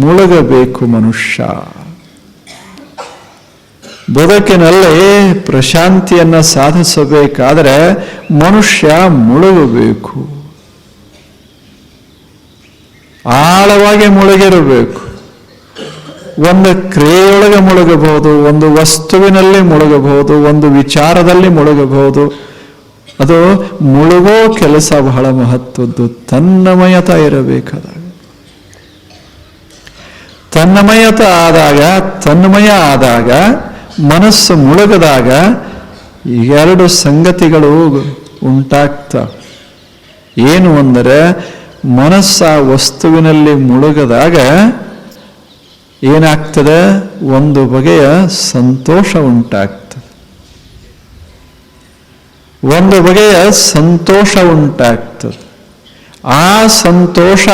ಮುಳುಗಬೇಕು ಮನುಷ್ಯ. ಬದುಕಿನಲ್ಲಿ ಪ್ರಶಾಂತಿಯನ್ನು ಸಾಧಿಸಬೇಕಾದರೆ ಮನುಷ್ಯ ಮುಳುಗಬೇಕು. ಆಳವಾಗಿ ಮುಳುಗಿರಬೇಕು. ಒಂದು ಕ್ರಿಯೆಯೊಳಗೆ ಮುಳುಗಬಹುದು, ಒಂದು ವಸ್ತುವಿನಲ್ಲಿ ಮುಳುಗಬಹುದು, ಒಂದು ವಿಚಾರದಲ್ಲಿ ಮುಳುಗಬಹುದು. ಅದು ಮುಳುಗೋ ಕೆಲಸ ಬಹಳ ಮಹತ್ವದ್ದು, ತನ್ನಮಯತ ಇರಬೇಕಾದಾಗ. ತನ್ನಮಯತ ಆದಾಗ ತನ್ಮಯ ಆದಾಗ, ಮನಸ್ಸು ಮುಳುಗದಾಗ ಎರಡು ಸಂಗತಿಗಳು ಉಂಟಾಗ್ತವೆ ಏನು ಅಂದರೆ, ಮನಸ್ಸ ವಸ್ತುವಿನಲ್ಲಿ ಮುಳುಗದಾಗ ಏನಾಗ್ತದೆ? ಒಂದು ಬಗೆಯ ಸಂತೋಷ ಉಂಟಾಗ್ತದೆ. ಒಂದು ಬಗೆಯ ಸಂತೋಷ ಉಂಟಾಗ್ತದೆ. ಆ ಸಂತೋಷ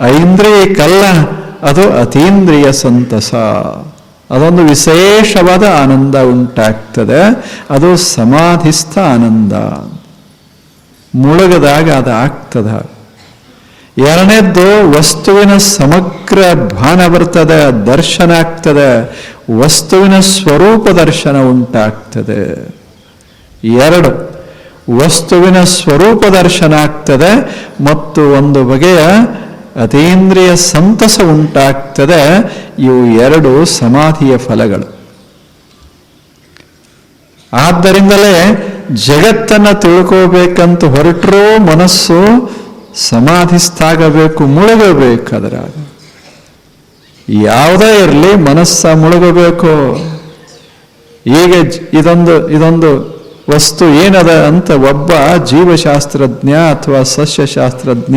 ಐಂದ್ರಿಯಕ್ಕಲ್ಲ ಅದು ಅತೀಂದ್ರಿಯ ಸಂತಸ. ಅದೊಂದು ವಿಶೇಷವಾದ ಆನಂದ ಉಂಟಾಗ್ತದೆ. ಅದು ಸಮಾಧಿಸ್ಥ ಆನಂದ. ಮುಳುಗದಾಗ ಅದು ಆಗ್ತದ ಎರಡನೇದ್ದು ವಸ್ತುವಿನ ಸಮಗ್ರ ಭಾನ ಬರ್ತದೆ, ದರ್ಶನ ಆಗ್ತದೆ. ವಸ್ತುವಿನ ಸ್ವರೂಪ ದರ್ಶನ ಉಂಟಾಗ್ತದೆ. ಎರಡು, ವಸ್ತುವಿನ ಸ್ವರೂಪ ದರ್ಶನ ಆಗ್ತದೆ. ಮತ್ತು ಒಂದು ಬಗೆಯ ಅತೀಂದ್ರಿಯ ಸಂತಸ ಉಂಟಾಗ್ತದೆ ಇವು ಎರಡು ಸಮಾಧಿಯ ಫಲಗಳು. ಆದ್ದರಿಂದಲೇ ಜಗತ್ತನ್ನು ತಿಳ್ಕೋಬೇಕಂತ ಹೊರಟರೂ ಮನಸ್ಸು ಸಮಾಧಿಸ್ತಾಗಬೇಕು ಮುಳುಗಬೇಕು ಅದರಾಗ. ಯಾವುದೇ ಇರಲಿ ಮನಸ್ಸ ಮುಳುಗಬೇಕು. ಈಗ ಇದೊಂದು ಇದೊಂದು ವಸ್ತು ಏನದ ಅಂತ ಒಬ್ಬ ಜೀವಶಾಸ್ತ್ರಜ್ಞ ಅಥವಾ ಸಸ್ಯಶಾಸ್ತ್ರಜ್ಞ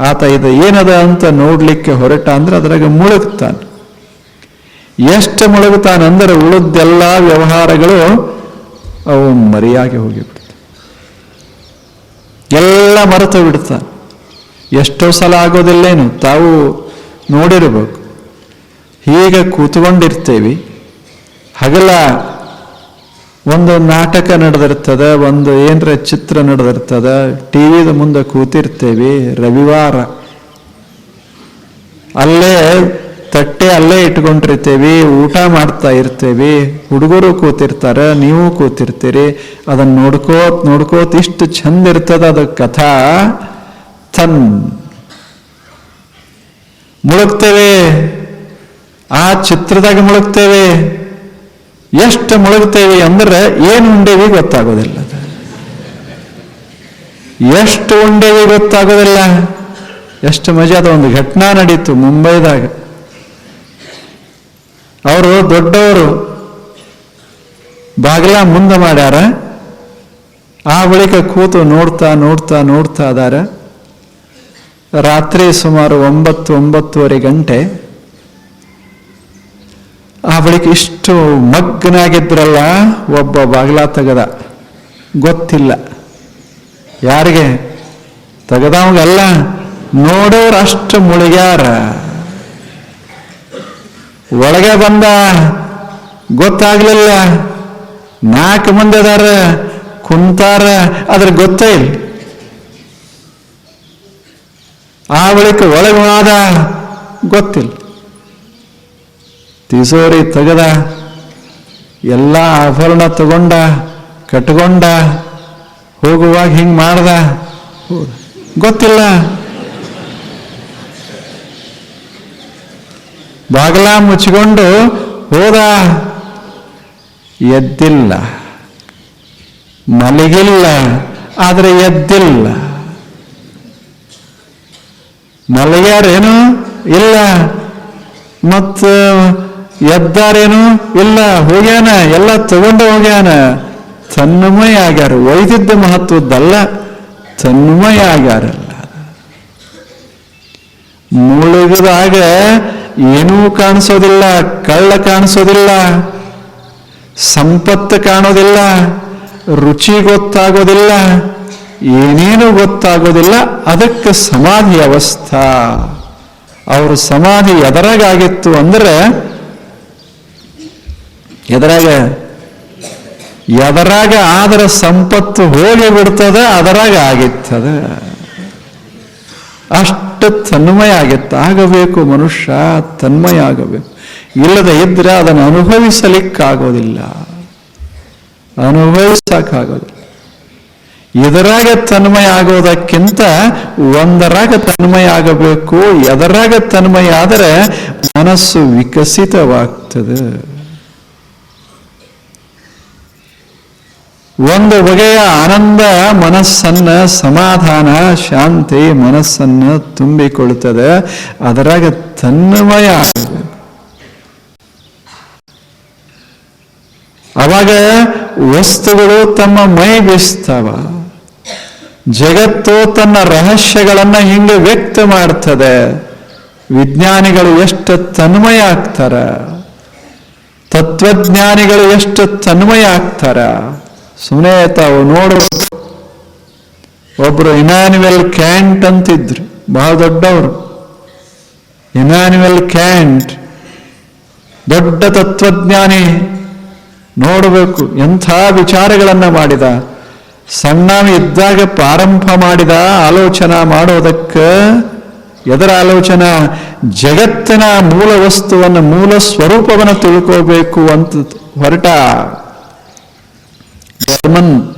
ಆತ ಇದು ಏನದ ಅಂತ ನೋಡಲಿಕ್ಕೆ ಹೊರಟ ಅಂದ್ರೆ ಅದ್ರಾಗ ಮುಳುಗ್ತಾನೆ. ಎಷ್ಟು ಮುಳುಗುತ್ತಾನಂದ್ರೆ ಉಳಿದೆಲ್ಲ ವ್ಯವಹಾರಗಳು ಅವು ಮರಿಯಾಗಿ ಹೋಗಿಬಿಡ್ತಾನೆ ಎಲ್ಲ ಮರೆತು ಬಿಡ್ತಾನೆ. ಎಷ್ಟೋ ಸಲ ಆಗೋದಿಲ್ಲೇನು? ತಾವು ನೋಡಿರಬೇಕು. ಹೀಗೆ ಕೂತ್ಕೊಂಡಿರ್ತೇವೆ. ಹಗಲ ಒಂದು ನಾಟಕ ನಡೆದಿರ್ತದ, ಒಂದು ಏನರ ಚಿತ್ರ ನಡೆದಿರ್ತದ, ಟಿ ವಿದ ಮುಂದೆ ಕೂತಿರ್ತೇವೆ, ರವಿವಾರ. ಅಲ್ಲೇ ತಟ್ಟೆ ಅಲ್ಲೇ ಇಟ್ಕೊಂಡಿರ್ತೇವೆ, ಊಟ ಮಾಡ್ತಾ ಇರ್ತೇವಿ, ಹುಡುಗರು ಕೂತಿರ್ತಾರೆ, ನೀವು ಕೂತಿರ್ತೀರಿ ಅದನ್ನ ನೋಡ್ಕೋತ್ ನೋಡ್ಕೋತ್ ಇಷ್ಟು ಚಂದ ಇರ್ತದ ಅದ ಕಥಾ. ತನ್ ಮುಳುಗ್ತೇವೆ. ಆ ಚಿತ್ರದಾಗ ಮುಳುಗ್ತೇವೆ. ಎಷ್ಟು ಮುಳುಗುತ್ತೇವೆ ಅಂದ್ರೆ ಏನು ಉಂಡೇವಿ ಗೊತ್ತಾಗೋದಿಲ್ಲ. ಎಷ್ಟು ಉಂಡೇವಿ ಗೊತ್ತಾಗೋದಿಲ್ಲ. ಎಷ್ಟು ಮಜಾದ ಒಂದು ಘಟನಾ ನಡೀತು ಮುಂಬೈದಾಗ. ಅವರು ದೊಡ್ಡವರು ಬಾಗಿಲ ಮುಂದೆ ಮಾಡ್ಯಾರ. ಆ ಬಳಿಕ ಕೂತು ನೋಡ್ತಾ ನೋಡ್ತಾ ನೋಡ್ತಾ ಇದ್ದಾರೆ ರಾತ್ರಿ ಸುಮಾರು ಒಂಬತ್ತು ಒಂಬತ್ತುವರೆ ಗಂಟೆ ಆ ಬಳಿಕ ಇಷ್ಟು ಮಗ್ನಾಗಿದ್ರಲ್ಲ ಒಬ್ಬ ಬಾಗಿಲ ತೆಗದ. ಗೊತ್ತಿಲ್ಲ. ಯಾರಿಗೆ? ತೆಗದವಂಗಲ್ಲ ನೋಡೋರು ಅಷ್ಟು ಮುಳುಗ್ಯಾರ. ಒಳಗೆ ಬಂದ. ಗೊತ್ತಾಗ್ಲಿಲ್ಲ. ನಾಲ್ಕು ಮಂದಿ ಅದಾರ. ಕುಂತಾರ. ಅದ್ರ ಗೊತ್ತೇ ಇಲ್ಲ. ಆ ಬಳಿಕ ಒಳಗೆ ಹೋದ. ಗೊತ್ತಿಲ್ಲ. ತಿಸೋರಿ ತೆಗದ, ಎಲ್ಲ ಆಭರಣ ತಗೊಂಡ, ಕಟ್ಕೊಂಡ, ಹೋಗುವಾಗ ಹಿಂಗ್ ಮಾಡ್ದ? ಗೊತ್ತಿಲ್ಲ. ಬಾಗಲ ಮುಚ್ಚಿಕೊಂಡು ಹೋದ? ಎದ್ದಿಲ್ಲ. ಮಲಗಿಲ್ಲ, ಆದರೆ ಎದ್ದಿಲ್ಲ. ಮಲಗ್ಯಾರೇನು? ಇಲ್ಲ. ಮತ್ತ ಎದ್ದಾರೇನು? ಇಲ್ಲ, ಹೋಗ್ಯಾನ, ಎಲ್ಲ ತಗೊಂಡು ಹೋಗ್ಯಾನ. ತನ್ಮಯ ಆಗ್ಯಾರ. ಒಯ್ದಿದ್ದ ಮಹತ್ವದ್ದಲ್ಲ, ತನ್ಮಯ ಆಗ್ಯಾರಲ್ಲ ಮುಳುಗದಾಗ ಏನೂ ಕಾಣಿಸೋದಿಲ್ಲ, ಕಳ್ಳ ಕಾಣಿಸೋದಿಲ್ಲ, ಸಂಪತ್ತು ಕಾಣೋದಿಲ್ಲ, ರುಚಿ ಗೊತ್ತಾಗೋದಿಲ್ಲ, ಏನೇನು ಗೊತ್ತಾಗೋದಿಲ್ಲ. ಅದಕ್ಕೆ ಸಮಾಧಿ ಅವಸ್ಥಾ. ಅವ್ರ ಸಮಾಧಿ ಎದರಾಗಿತ್ತು ಅಂದ್ರೆ ಎದರಾಗ? ಎದರಾಗ ಆದರ ಸಂಪತ್ತು ಹೋಗಿ ಬಿಡ್ತದ, ಅದರಾಗ ಆಗಿತ್ತದ ಅಷ್ಟು ತನ್ಮಯ ಆಗಿತ್ತು. ಆಗಬೇಕು ಮನುಷ್ಯ, ತನ್ಮಯ ಆಗಬೇಕು. ಇಲ್ಲದೆ ಇದ್ರೆ ಅದನ್ನು ಅನುಭವಿಸಲಿಕ್ಕಾಗೋದಿಲ್ಲ. ಅನುಭವಿಸಕ್ಕಾಗೋದಿಲ್ಲ. ಎದರಾಗ ತನ್ಮಯ ಆಗೋದಕ್ಕಿಂತ ಒಂದರಾಗ ತನ್ಮಯ ಆಗಬೇಕು, ಎದರಾಗ ತನ್ಮಯ ಆದರೆ ಮನಸ್ಸು ವಿಕಸಿತವಾಗ್ತದೆ. ಒಂದು ಬಗೆಯ ಆನಂದ ಮನಸ್ಸನ್ನ ಸಮಾಧಾನ, ಶಾಂತಿ ಮನಸ್ಸನ್ನ ತುಂಬಿಕೊಳ್ತದೆ. ಅದರಾಗ ತನ್ಮಯ ಆಗಬೇಕು ಅವಾಗ ವಸ್ತುಗಳು ತಮ್ಮ ಮೈ ಬೀಸ್ತಾವ. ಜಗತ್ತು ತನ್ನ ರಹಸ್ಯಗಳನ್ನ ಹಿಂಗೆ ವ್ಯಕ್ತ ಮಾಡ್ತದೆ. ವಿಜ್ಞಾನಿಗಳು ಎಷ್ಟು ತನ್ಮಯ ಆಗ್ತಾರ. ತತ್ವಜ್ಞಾನಿಗಳು ಎಷ್ಟು ತನ್ಮಯ ಆಗ್ತಾರ. ಸುಮ್ಮನೆ ತಾವು ನೋಡು. ಒಬ್ಬರು ಇಮ್ಯಾನ್ಯುವೆಲ್ ಕ್ಯಾಂಟ್ ಅಂತಿದ್ರು. ಬಹಳ ದೊಡ್ಡವರು. Immanuel Kant. ದೊಡ್ಡ ತತ್ವಜ್ಞಾನಿ. ನೋಡಬೇಕು ಎಂಥ ವಿಚಾರಗಳನ್ನು ಮಾಡಿದ. ಸಣ್ಣ ಇದ್ದಾಗ ಪ್ರಾರಂಭ ಮಾಡಿದ ಆಲೋಚನಾ ಮಾಡೋದಕ್ಕೆ ಎದರ ಆಲೋಚನಾ ಜಗತ್ತಿನ ಮೂಲ ವಸ್ತುವನ್ನು ಮೂಲ ಸ್ವರೂಪವನ್ನು ತಿಳ್ಕೋಬೇಕು ಅಂತ ಹೊರಟ. ಜರ್ಮನ್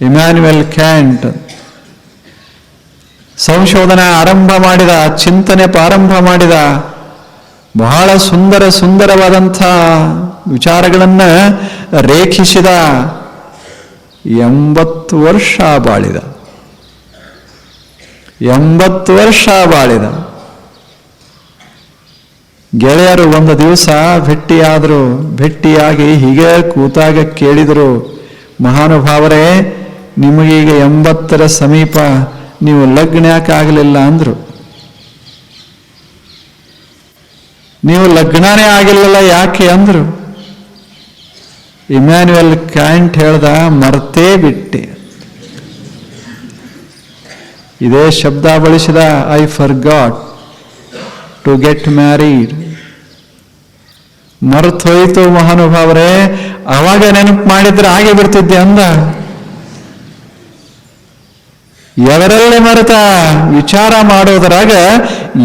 ಇಮ್ಯಾನ್ಯುವೆಲ್ ಕ್ಯಾಂಟ್ ಸಂಶೋಧನೆ ಆರಂಭ ಮಾಡಿದ, ಚಿಂತನೆ ಪ್ರಾರಂಭ ಮಾಡಿದ, ಬಹಳ ಸುಂದರ ಸುಂದರವಾದಂಥ ವಿಚಾರಗಳನ್ನ ರೇಖಿಸಿದ, ಎಂಬತ್ತು ವರ್ಷ ಬಾಳಿದ. ಎಂಬತ್ತು ವರ್ಷ ಬಾಳಿದ. ಗೆಳೆಯರು ಒಂದು ದಿವಸ ಭೆಟ್ಟಿಯಾದರು, ಭೆಟ್ಟಿಯಾಗಿ ಹೀಗೆ ಕೂತಾಗ ಕೇಳಿದರು ಮಹಾನುಭಾವರೇ ನಿಮಗೀಗ ಎಂಬತ್ತರ ಸಮೀಪ ನೀವು ಲಗ್ನ ಆಗಲಿಲ್ಲ ಅಂದ್ರು. ನೀವು ಲಗ್ನನೇ ಆಗಿಲ್ಲಲ್ಲ ಯಾಕೆ ಅಂದ್ರು. ಇಮ್ಯಾನ್ಯುಯಲ್ ಕ್ಯಾಂಟ್ ಹೇಳ್ದ, ಮರ್ತೇ ಬಿಟ್ಟೆ. ಇದೇ ಶಬ್ದ ಬಳಸಿದ, I forgot to get married. ಮರ್ತೋಯ್ತು ಮಹಾನುಭಾವರೇ ಅವಾಗ ನೆನಪು ಮಾಡಿದ್ರೆ ಹಾಗೆ ಬಿಡ್ತಿದ್ದೆ ಅಂದ. ಎವರಲ್ಲೇ ಮರೆತ ವಿಚಾರ ಮಾಡೋದ್ರಾಗ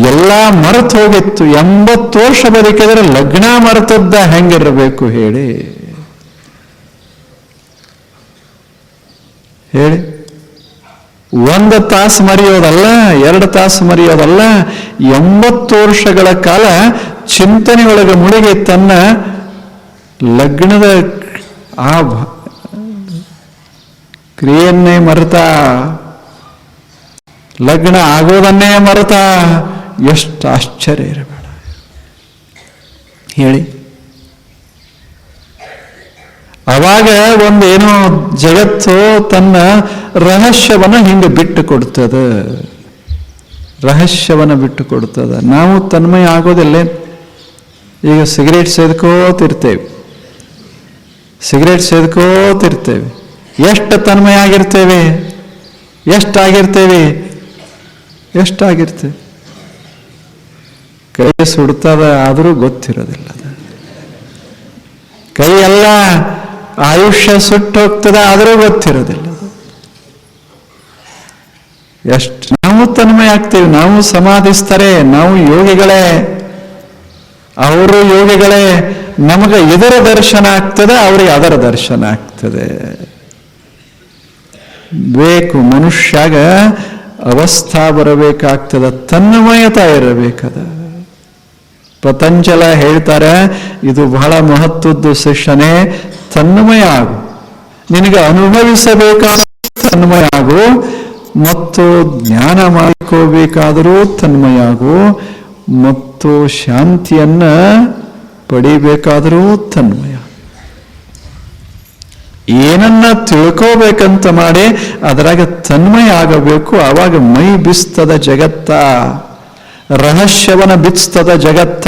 ಎಲ್ಲ ಮರೆತು ಹೋಗಿತ್ತು. ಎಂಬತ್ತು ವರ್ಷ ಬದುಕಿದ್ರೆ ಲಗ್ನ ಮರೆತದ್ದ ಹೆಂಗಿರಬೇಕು ಹೇಳಿ. ಹೇಳಿ. ಒಂದು ತಾಸು ಮರೆಯೋದಲ್ಲ, ಎರಡು ತಾಸು ಮರೆಯೋದಲ್ಲ, ಎಂಬತ್ತು ವರ್ಷಗಳ ಕಾಲ ಚಿಂತನೆಯೊಳಗೆ ಮುಳುಗಿ ತನ್ನ ಲಗ್ನದ ಆ ಕ್ರಿಯೆಯನ್ನೇ ಮರೆತ, ಲಗ್ನ ಆಗೋದನ್ನೇ ಮರೆತ ಎಷ್ಟು ಆಶ್ಚರ್ಯ ಇರಬೇಡ. ಹೇಳಿ. ಅವಾಗ ಒಂದೇನೋ ಜಗತ್ತು ತನ್ನ ರಹಸ್ಯವನ್ನು ಹಿಂಗೆ ಬಿಟ್ಟು ಕೊಡ್ತದ. ರಹಸ್ಯವನ್ನು ಬಿಟ್ಟು ಕೊಡ್ತದ. ನಾವು ತನ್ಮಯ ಆಗೋದಿಲ್ಲ. ಈಗ ಸಿಗರೇಟ್ ಸೇದ್ಕೋತಿರ್ತೇವೆ. ಸಿಗರೇಟ್ ಸೇದ್ಕೋತಿರ್ತೇವೆ. ಎಷ್ಟು ತನ್ಮಯ ಆಗಿರ್ತೇವೆ ಎಷ್ಟಾಗಿರ್ತೇವೆ? ಎಷ್ಟಾಗಿರ್ತೇವೆ? ಕೈ ಸುಡ್ತದ ಆದರೂ ಗೊತ್ತಿರೋದಿಲ್ಲ ಕೈ ಎಲ್ಲ ಆಯುಷ್ಯ ಸುಟ್ಟು ಹೋಗ್ತದ ಆದರೂ ಗೊತ್ತಿರೋದಿಲ್ಲ. ಎಷ್ಟು ನಾವು ತನ್ಮಯ ಆಗ್ತೇವೆ ನಾವು ಸಮಾಧಿಸ್ತಾರೆ ನಾವು ಯೋಗಿಗಳೇ. ಅವರು ಯೋಗಿಗಳೇ ನಮಗೆ ಇದರ ದರ್ಶನ ಆಗ್ತದೆ, ಅವರಿಗೆ ಅದರ ದರ್ಶನ ಆಗ್ತದೆ. ಬೇಕು ಮನುಷ್ಯಾಗ ಅವಸ್ಥಾ ಬರಬೇಕಾಗ್ತದ ತನ್ನಮಯತ ಇರಬೇಕದ. ಪತಂಜಲ ಹೇಳ್ತಾರೆ, ಇದು ಬಹಳ ಮಹತ್ವದ್ದು ಶಿಷ್ಯನೇ, ತನ್ಮಯ ಆಗು. ನಿನಗೆ ಅನುಭವಿಸಬೇಕಾದ ತನ್ಮಯ ಆಗು, ಮತ್ತು ಜ್ಞಾನ ಮಾಡಿಕೋಬೇಕಾದರೂ ತನ್ಮಯ ಆಗು, ಮತ್ತು ಶಾಂತಿಯನ್ನ ಪಡಿಬೇಕಾದರೂ ತನ್ಮಯ. ಏನನ್ನ ತಿಳ್ಕೋಬೇಕಂತ ಮಾಡಿ ಅದರಾಗ ತನ್ಮಯ ಆಗಬೇಕು, ಆವಾಗ ಮೈ ಬಿಸ್ತದ ಜಗತ್ತ ರಹಸ್ಯವನ ಬಿಚ್ತದ ಜಗತ್ತ.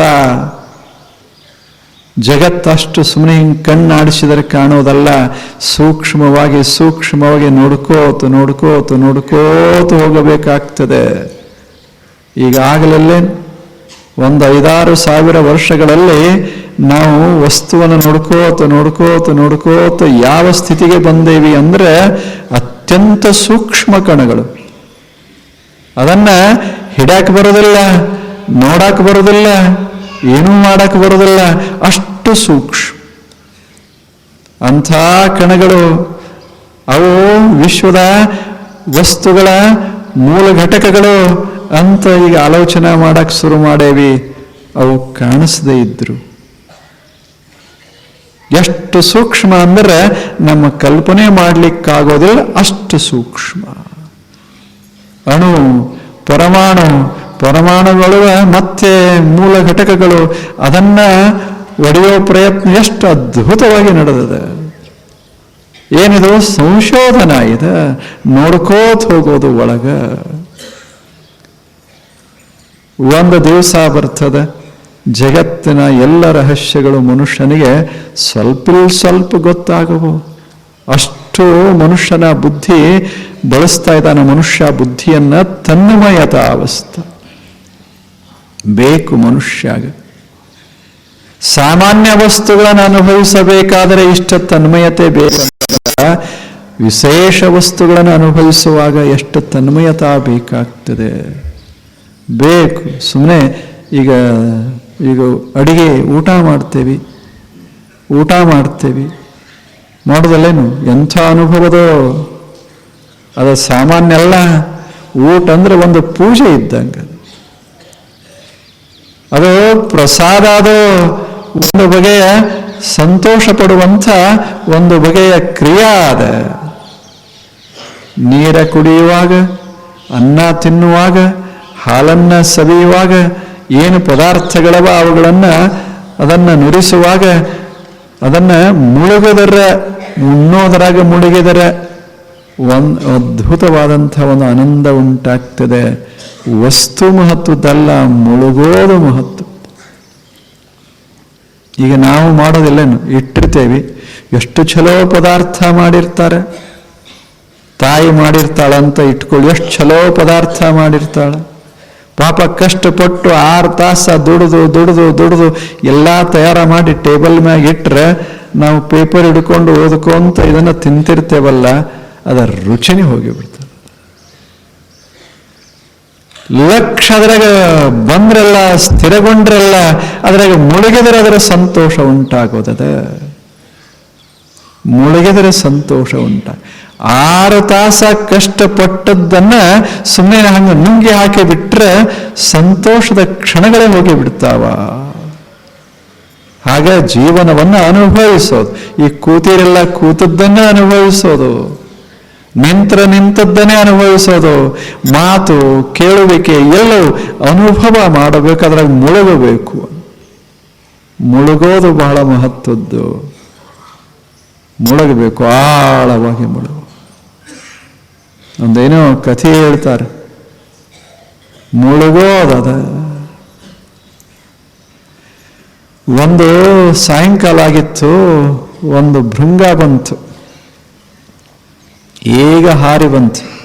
ಜಗತ್ತಷ್ಟು ಸುಮ್ಮನೆ ಹಿಂಗೆ ಕಣ್ಣಾಡಿಸಿದರೆ ಕಾಣೋದಲ್ಲ. ಸೂಕ್ಷ್ಮವಾಗಿ ಸೂಕ್ಷ್ಮವಾಗಿ ನೋಡ್ಕೋತು ನೋಡ್ಕೋತು ನೋಡ್ಕೋತು ಹೋಗಬೇಕಾಗ್ತದೆ. ಈಗಾಗಲೇ ಒಂದು ಐದಾರು ಸಾವಿರ ವರ್ಷಗಳಲ್ಲಿ ನಾವು ವಸ್ತುವನ್ನು ನೋಡ್ಕೋತ ನೋಡ್ಕೋತ ನೋಡ್ಕೋತ ಯಾವ ಸ್ಥಿತಿಗೆ ಬಂದೇವಿ ಅಂದ್ರೆ ಅತ್ಯಂತ ಸೂಕ್ಷ್ಮ ಕಣಗಳು. ಅದನ್ನ ಹಿಡಾಕ್ ಬರೋದಿಲ್ಲ, ನೋಡಕ್ ಬರೋದಿಲ್ಲ, ಏನೂ ಮಾಡಕ್ ಬರೋದಿಲ್ಲ, ಅಷ್ಟು ಸೂಕ್ಷ್ಮ. ಅಂಥ ಕಣಗಳು ಅವು ವಿಶ್ವದ ವಸ್ತುಗಳ ಮೂಲ ಘಟಕಗಳು. ಅಂತ ಈಗ ಆಲೋಚನೆ ಮಾಡಕ್ ಶುರು ಮಾಡೇವಿ, ಅವು ಕಾಣಿಸದೇ ಇದ್ರು. ಎಷ್ಟು ಸೂಕ್ಷ್ಮ ಅಂದ್ರೆ ನಮ್ಮ ಕಲ್ಪನೆ ಮಾಡ್ಲಿಕ್ಕಾಗೋದಿಲ್ಲ ಅಷ್ಟು ಸೂಕ್ಷ್ಮ. ಅಣು, ಪರಮಾಣು, ಪರಮಾಣುಗಳು ಮತ್ತೆ ಮೂಲ ಘಟಕಗಳು, ಅದನ್ನ ಒಡೆಯೋ ಪ್ರಯತ್ನ ಎಷ್ಟು ಅದ್ಭುತವಾಗಿ ನಡೆದಿದೆ. ಏನಿದು? ಸಂಶೋಧನಾ ಇದೆ. ನೋಡ್ಕೋತ ಹೋಗೋದು ಒಳಗ. ಒಂದು ದಿವಸ ಬರ್ತದೆ. ಜಗತ್ತಿನ ಎಲ್ಲ ರಹಸ್ಯಗಳು ಮನುಷ್ಯನಿಗೆ ಸ್ವಲ್ಪ ಸ್ವಲ್ಪ ಗೊತ್ತಾಗವು ಅಷ್ಟು ಮನುಷ್ಯನ ಬುದ್ಧಿ ಬಳಸ್ತಾ ಇದ್ದಾನೆ. ಮನುಷ್ಯ ಬುದ್ಧಿಯನ್ನ ತನ್ಮಯತ ಅವಸ್ಥ. ಬೇಕು ಮನುಷ್ಯಾಗ. ಸಾಮಾನ್ಯ ವಸ್ತುಗಳನ್ನು ಅನುಭವಿಸಬೇಕಾದರೆ ಇಷ್ಟ ತನ್ಮಯತೆ ಬೇಕು. ವಿಶೇಷ ವಸ್ತುಗಳನ್ನು ಅನುಭವಿಸುವಾಗ ಎಷ್ಟು ತನ್ಮಯತಾ ಬೇಕಾಗ್ತದೆ. ಬೇಕು ಸುಮ್ಮನೆ ಈಗ ಈಗ ಅಡಿಗೆ ಊಟ ಮಾಡ್ತೇವೆ ಊಟ ಮಾಡ್ತೇವೆ. ಮಾಡೋದಲ್ಲೇನು ಎಂಥ ಅನುಭವದೋ. ಅದು ಸಾಮಾನ್ಯ ಅಲ್ಲ ಊಟ ಅಂದರೆ ಒಂದು ಪೂಜೆ ಇದ್ದಂಗೆ. ಅದು ಪ್ರಸಾದ ಅದು ಒಂದು ಬಗೆಯ ಸಂತೋಷ ಪಡುವಂಥ ಒಂದು ಬಗೆಯ ಕ್ರಿಯಾ ಅದ ನೀರ ಕುಡಿಯುವಾಗ, ಅನ್ನ ತಿನ್ನುವಾಗ ಹಾಲನ್ನ ಸವಿಯುವಾಗ ಏನು ಪದಾರ್ಥಗಳವ ಅವುಗಳನ್ನು ಅದನ್ನು ನುರಿಸುವಾಗ ಅದನ್ನು ಮುಳುಗದರ ಉಣ್ಣೋದರಾಗ ಮುಳುಗಿದರೆ ಒಂದು ಅದ್ಭುತವಾದಂಥ ಒಂದು ಆನಂದ ಉಂಟಾಗ್ತದೆ. ವಸ್ತು ಮಹತ್ವದಲ್ಲ ಮುಳುಗೋದು ಮಹತ್ವ. ಈಗ ನಾವು ಮಾಡೋದಿಲ್ಲೇನು? ಇಟ್ಟಿರ್ತೇವೆ. ಎಷ್ಟು ಚಲೋ ಪದಾರ್ಥ ಮಾಡಿರ್ತಾರೆ? ತಾಯಿ ಮಾಡಿರ್ತಾಳಂತ ಇಟ್ಕೊಳ್ಳಿ, ಎಷ್ಟು ಚಲೋ ಪದಾರ್ಥ ಮಾಡಿರ್ತಾಳ? ಪಾಪ ಕಷ್ಟಪಟ್ಟು ಆರು ತಾಸ ದುಡಿದು ದುಡಿದು ದುಡಿದು ಎಲ್ಲ ತಯಾರ ಮಾಡಿ ಟೇಬಲ್ ಮ್ಯಾಗ ಇಟ್ಟರೆ ನಾವು ಪೇಪರ್ ಹಿಡ್ಕೊಂಡು ಓದ್ಕೊಂತ ಇದನ್ನ ತಿಂತಿರ್ತೇವಲ್ಲ, ಅದರ ರುಚಿನೇ ಹೋಗಿಬಿಡ್ತದೆ ಲಕ್ಷ ಅದ್ರಾಗ ಬಂದ್ರಲ್ಲ, ಸ್ಥಿರಗೊಂಡ್ರಲ್ಲ ಅದ್ರಾಗ ಮುಳುಗಿದ್ರೆ ಅದರ ಸಂತೋಷ ಉಂಟಾಗೋದದ. ಮುಳುಗಿದರೆ ಸಂತೋಷ ಉಂಟ. ಆರು ತಾಸ ಕಷ್ಟಪಟ್ಟದ್ದನ್ನ ಸುಮ್ಮನೆ ಹಂಗೆ ನುಂಗಿ ಹಾಕಿ ಬಿಟ್ರೆ ಸಂತೋಷದ ಕ್ಷಣಗಳೇ ಹೋಗಿ ಬಿಡ್ತಾವ. ಹಾಗೆ ಜೀವನವನ್ನ ಅನುಭವಿಸೋದು. ಈ ಕೂತಿರೆಲ್ಲ ಕೂತದ್ದನ್ನೇ ಅನುಭವಿಸೋದು. ನಿಂತ್ರ ನಿಂತದ್ದನ್ನೇ ಅನುಭವಿಸೋದು. ಮಾತು, ಕೇಳುವಿಕೆ ಎಲ್ಲವೂ ಅನುಭವ ಮಾಡಬೇಕಾದ್ರೆ ಮುಳುಗಬೇಕು. ಮುಳುಗೋದು ಬಹಳ ಮಹತ್ವದ್ದು. ಮುಳುಗಬೇಕು, ಆಳವಾಗಿ ಮುಳುಗು. ಒಂದೇನೋ ಕಥೆ ಹೇಳ್ತಾರೆ. ಮುಳುಗೋದದ ಒಂದು ಸಾಯಂಕಾಲ ಆಗಿತ್ತು, ಒಂದು ಭೃಂಗ ಬಂತು. ಈಗ ಹಾರಿ ಬಂತು.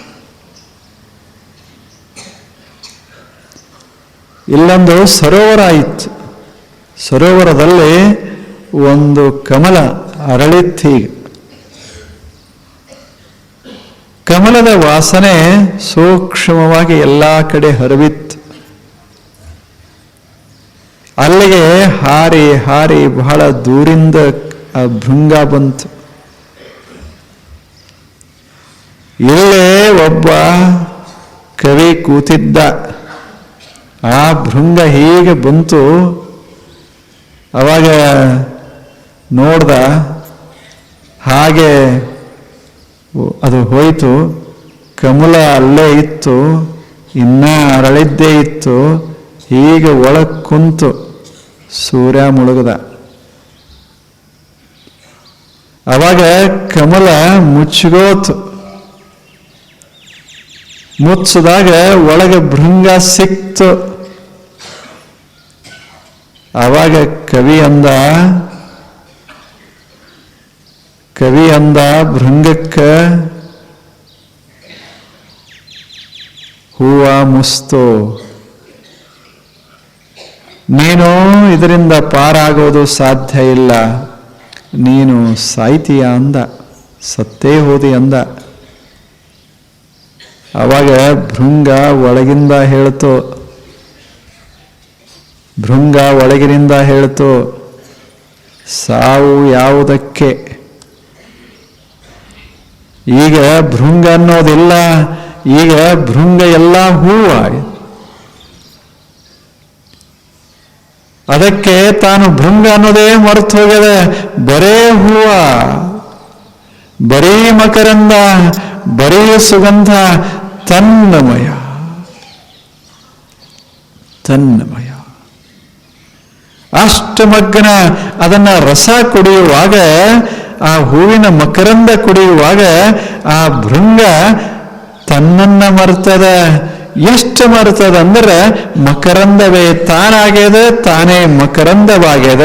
ಇಲ್ಲೊಂದು ಸರೋವರ ಆಯಿತು ಸರೋವರದಲ್ಲಿ ಒಂದು ಕಮಲ ಅರಳಿತ್ತೀಗ ಕಮಲದ ವಾಸನೆ ಸೂಕ್ಷ್ಮವಾಗಿ ಎಲ್ಲ ಕಡೆ ಹರವಿತ್ತು. ಅಲ್ಲಿಗೆ ಹಾರಿ ಹಾರಿ ಬಹಳ ದೂರಿಂದ ಆ ಭೃಂಗ ಬಂತು. ಇಲ್ಲೇ ಒಬ್ಬ ಕವಿ ಕೂತಿದ್ದ. ಆ ಭೃಂಗ ಹೀಗೆ ಬಂತು. ಅವಾಗ ನೋಡ್ದ ಹಾಗೆ ಅದು ಹೋಯಿತು. ಕಮಲ ಅಲ್ಲೇ ಇತ್ತು. ಇನ್ನ ಅರಳಿದ್ದೇ ಇತ್ತು. ಈಗ ಒಳಗೆ ಕುಂತು ಸೂರ್ಯ ಮುಳುಗದ. ಅವಾಗ ಕಮಲ ಮುಚ್ಚಿಗೋತು. ಮುಚ್ಚಿದಾಗ ಒಳಗೆ ಭೃಂಗ ಸಿಕ್ತು. ಅವಾಗ ಕವಿ ಅಂದ ಕವಿ ಅಂದ ಭೃಂಗಕ್ಕ ಹೂವ ಮುಸ್ತು. ನೀನು ಇದರಿಂದ ಪಾರಾಗೋದು ಸಾಧ್ಯ ಇಲ್ಲ. ನೀನು ಸಾಯ್ತೀಯ ಅಂದ, ಸತ್ತೇ ಹೋದಿ ಅಂದ. ಅವಾಗ ಭೃಂಗ ಒಳಗಿಂದ ಹೇಳ್ತು, ಭೃಂಗ ಒಳಗಿನಿಂದ ಹೇಳ್ತು, ಸಾವು ಯಾವುದಕ್ಕೆ? ಈಗ ಭೃಂಗ ಅನ್ನೋದಿಲ್ಲ, ಈಗ ಭೃಂಗ ಎಲ್ಲ ಹೂವ. ಅದಕ್ಕೆ ತಾನು ಭೃಂಗ ಅನ್ನೋದೇ ಮರೆತು ಹೋಗಿದೆ ಬರೇ ಹೂವ. ಬರೀ ಮಕರಂದ, ಬರೀ ಸುಗಂಧ, ತನ್ನಮಯ. ತನ್ನಮಯ. ಅಷ್ಟಮಗ್ನ ಅದನ್ನ ರಸ ಕುಡಿಯುವಾಗ ಆ ಹೂವಿನ ಮಕರಂದ ಕುಡಿಯುವಾಗ ಆ ಭೃಂಗ ತನ್ನನ್ನ ಮರ್ತದ. ಎಷ್ಟು ಮರ್ತದ ಅಂದ್ರೆ ಮಕರಂದವೇ ತಾನಾಗ್ಯದ, ತಾನೇ ಮಕರಂದವಾಗ್ಯದ.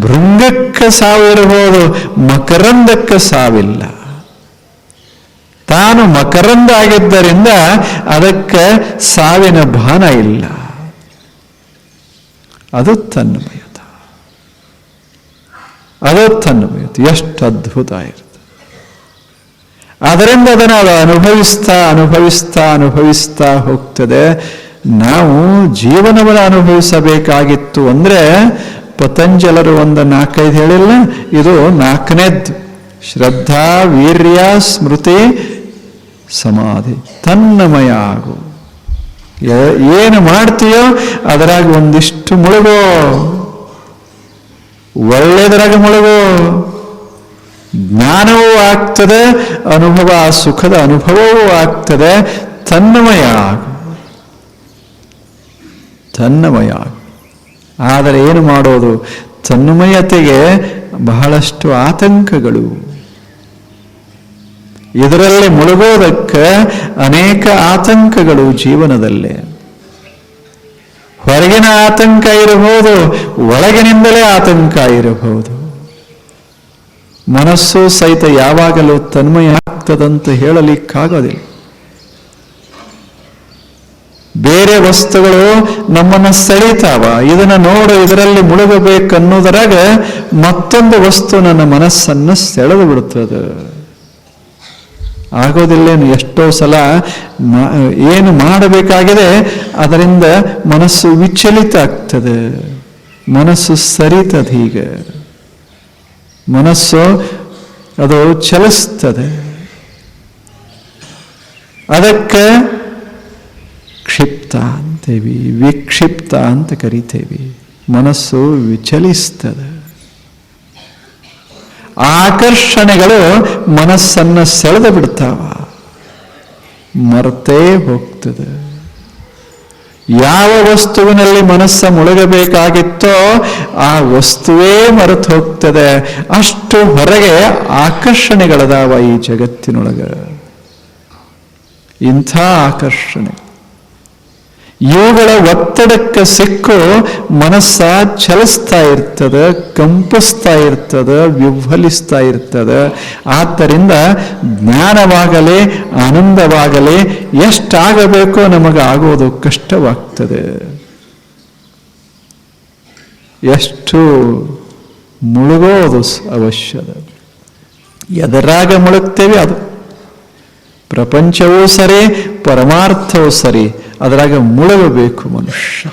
ಭೃಂಗಕ್ಕೆ ಸಾವಿರಬಹುದು ಮಕರಂದಕ್ಕೆ ಸಾವಿಲ್ಲ. ತಾನು ಮಕರಂದ ಆಗಿದ್ದರಿಂದ ಅದಕ್ಕೆ ಸಾವಿನ ಭಾನ ಇಲ್ಲ. ಅದು ತನ್ಮಯತ ಅದು ತನ್ಮಯತ ಎಷ್ಟು ಅದ್ಭುತ ಇರುತ್ತೆ. ಅದರಿಂದ ಅದನ್ನು ಅದು ಅನುಭವಿಸ್ತಾ ಅನುಭವಿಸ್ತಾ ಅನುಭವಿಸ್ತಾ ಹೋಗ್ತದೆ. ನಾವು ಜೀವನವನ್ನು ಅನುಭವಿಸಬೇಕಾಗಿತ್ತು ಅಂದ್ರೆ ಪತಂಜಲರು ಒಂದು ನಾಲ್ಕೈದು ಹೇಳಿಲ್ಲ, ಇದು ನಾಲ್ಕನೇದ್ದು. ಶ್ರದ್ಧಾ, ವೀರ್ಯ, ಸ್ಮೃತಿ, ಸಮಾಧಿ. ತನ್ನಮಯ ಆಗು. ಏನು ಮಾಡ್ತೀಯೋ ಅದರಾಗ ಒಂದಿಷ್ಟು ಮುಳುಗೋ. ಒಳ್ಳೆಯದರಾಗ ಮುಳುಗೋ. ಜ್ಞಾನವೂ ಆಗ್ತದೆ, ಅನುಭವ ಸುಖದ ಅನುಭವವೂ ಆಗ್ತದೆ. ತನ್ನಮಯ ತನ್ನಮಯ ಆದರೆ ಏನು ಮಾಡೋದು? ತನ್ನಮಯತೆಗೆ ಬಹಳಷ್ಟು ಆತಂಕಗಳು. ಇದರಲ್ಲಿ ಮುಳುಗೋದಕ್ಕೆ ಅನೇಕ ಆತಂಕಗಳು ಜೀವನದಲ್ಲಿ. ಹೊರಗಿನ ಆತಂಕ ಇರಬಹುದು, ಒಳಗಿನಿಂದಲೇ ಆತಂಕ ಇರಬಹುದು. ಮನಸ್ಸು ಸಹಿತ ಯಾವಾಗಲೂ ತನ್ಮಯ ಆಗ್ತದಂತ ಹೇಳಲಿಕ್ಕಾಗೋದಿಲ್ಲ. ಬೇರೆ ವಸ್ತುಗಳು ನಮ್ಮನ್ನ ಸೆಳೀತಾವ, ಇದನ್ನ ನೋಡು, ಇದರಲ್ಲಿ ಮುಳುಗಬೇಕನ್ನೋದರಾಗ ಮತ್ತೊಂದು ವಸ್ತು ನನ್ನ ಮನಸ್ಸನ್ನು ಸೆಳೆದು ಬಿಡುತ್ತದೆ. ಆಗೋದಿಲ್ಲೇನು? ಎಷ್ಟೋ ಸಲ ಏನು ಮಾಡಬೇಕಾಗಿದೆ, ಅದರಿಂದ ಮನಸ್ಸು ವಿಚಲಿತ ಆಗ್ತದೆ. ಮನಸ್ಸು ಸರಿತದ ಹೀಗೆ. ಮನಸ್ಸು ಅದು ಚಲಿಸ್ತದೆ. ಅದಕ್ಕೆ ಕ್ಷಿಪ್ತ ಅಂತೇವಿ, ವಿಕ್ಷಿಪ್ತ ಅಂತ ಕರಿತೇವಿ. ಮನಸ್ಸು ವಿಚಲಿಸ್ತದೆ. ಆಕರ್ಷಣೆಗಳು ಮನಸ್ಸನ್ನು ಸೆಳೆದು ಬಿಡ್ತಾವ. ಮರ್ತೇ ಹೋಗ್ತದೆ. ಯಾವ ವಸ್ತುವಿನಲ್ಲಿ ಮನಸ್ಸ ಮುಳುಗಬೇಕಾಗಿತ್ತೋ ಆ ವಸ್ತುವೇ ಮರೆತು ಹೋಗ್ತದೆ. ಅಷ್ಟು ಹೊರಗೆ ಆಕರ್ಷಣೆಗಳದಾವ ಈ ಜಗತ್ತಿನೊಳಗ. ಇಂಥ ಆಕರ್ಷಣೆ. ಇವುಗಳ ಒತ್ತಡಕ್ಕೆ ಸಿಕ್ಕು ಮನಸ್ಸ ಚಲಿಸ್ತಾ ಇರ್ತದೆ, ಕಂಪಿಸ್ತಾ ಇರ್ತದೆ ವಿಹ್ವಲಿಸ್ತಾ ಇರ್ತದೆ. ಆದ್ದರಿಂದ ಜ್ಞಾನವಾಗಲಿ, ಆನಂದವಾಗಲಿ, ಎಷ್ಟಾಗಬೇಕೋ ನಮಗೆ ಆಗೋದು ಕಷ್ಟವಾಗ್ತದೆ. ಎಷ್ಟು ಮುಳುಗೋದು ಅವಶ್ಯದ ಎದರಾಗ ಮುಳುಗ್ತೇವೆ ಅದು. ಪ್ರಪಂಚವೂ ಸರಿ, ಪರಮಾರ್ಥವೂ ಸರಿ. ಅದರಾಗ ಮುಳುಗಬೇಕು ಮನುಷ್ಯ.